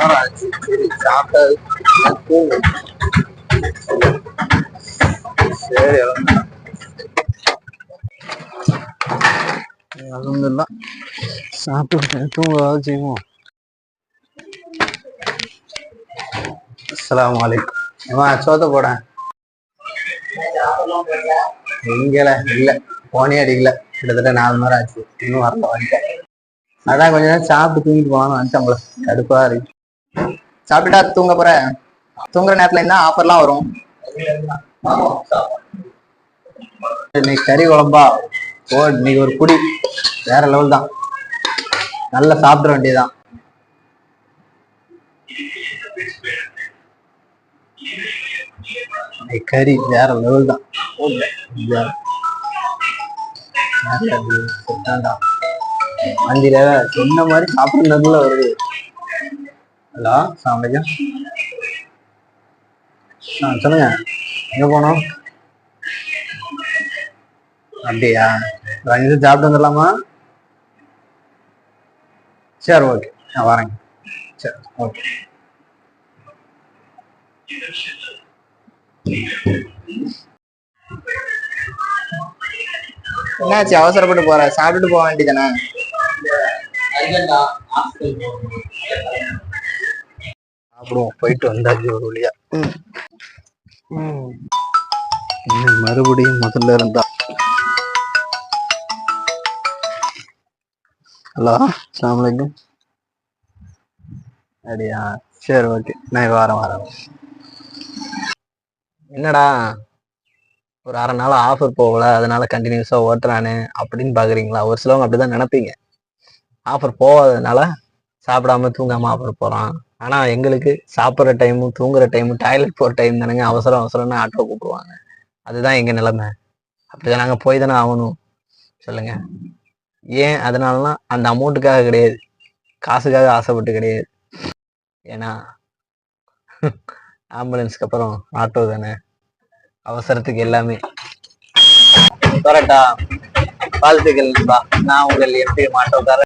நேரம் ஆச்சு சரி சாப்பிட்டது சரி அலமதுல்லா சாப்பிட்டு தூங்கவாது செய்வோம் அஸ்ஸலாமு அலைக்கும் ஏமா சோத்த போடேன் எங்கல இல்ல போனே அடிக்கல கிட்டத்தட்ட நாலு மணி நேரம் ஆச்சு இன்னும் வரல வந்துட்டேன் அதான் கொஞ்ச நேரம் சாப்பிட்டு தூங்கிட்டு போகலாம்னு வந்துட்டோம்ல கடுப்பா இருக்கு. சாப்பிட்டா தூங்க போற? தூங்குற நேரத்துல என்ன ஆஃபர்லாம் வரும்? இன்னைக்கு கறி குழம்பா? ஓ இன்னைக்கு ஒரு குடி வேற லெவல் தான். நல்லா சாப்பிட வேண்டியதுதான். கறி வேற லெவல் தான். வண்டியில சொன்ன மாதிரி சாப்பிடுறதுல வருது. ஹலோ சாமிக்கும் ஆ சொல்லுங்க எங்க போனோம் அப்படியா ஒரு அஞ்சு சாப்பிட்டு வந்துடலாமா சரி ஓகே நான் வரேங்க சரி ஓகே என்னாச்சு அவசரப்பட்டு போற சாப்பிட்டுட்டு போக வேண்டியதானே சாப்பிடுவோம். போயிட்டு வந்தாச்சு ஒரு வழியா. மறுபடியும் முதல்ல இருந்தா. ஹலோ அஸ்ஸலாமு அப்படியா? சரி ஓகே. நான் வாரம் வரேன் என்னடா? ஒரு அரை நாள் ஆஃபர் போகல அதனால கண்டினியூஸாக ஓட்டுறானு அப்படின்னு பார்க்குறீங்களா ஒரு சிலவங்க அப்படிதான் நினைப்பீங்க. ஆஃபர் போகாததுனால சாப்பிடாம தூங்காமல் ஆஃபர் போகிறான் ஆனால் எங்களுக்கு சாப்பிட்ற டைமும் தூங்குற டைமும் டாய்லெட் போகிற டைம் தானேங்க அவசரம் அவசரம்னு ஆட்டோ கூப்பிடுவாங்க. அதுதான் எங்கள் நிலைமை. அப்படிதான் நாங்கள் போய் தானே ஆகணும். சொல்லுங்க. ஏன் அதனாலலாம் அந்த அமௌண்ட்டுக்காக கிடையாது. காசுக்காக ஆசைப்பட்டு கிடையாது. ஏன்னா ஆம்புலன்ஸ்க்கு அப்புறம் ஆட்டோ தானே. அவசரத்துக்கு எல்லாமே. கரெக்டா வாழ்த்துக்கள் நான் உங்கள் எப்படி ஆட்டோக்காரர்.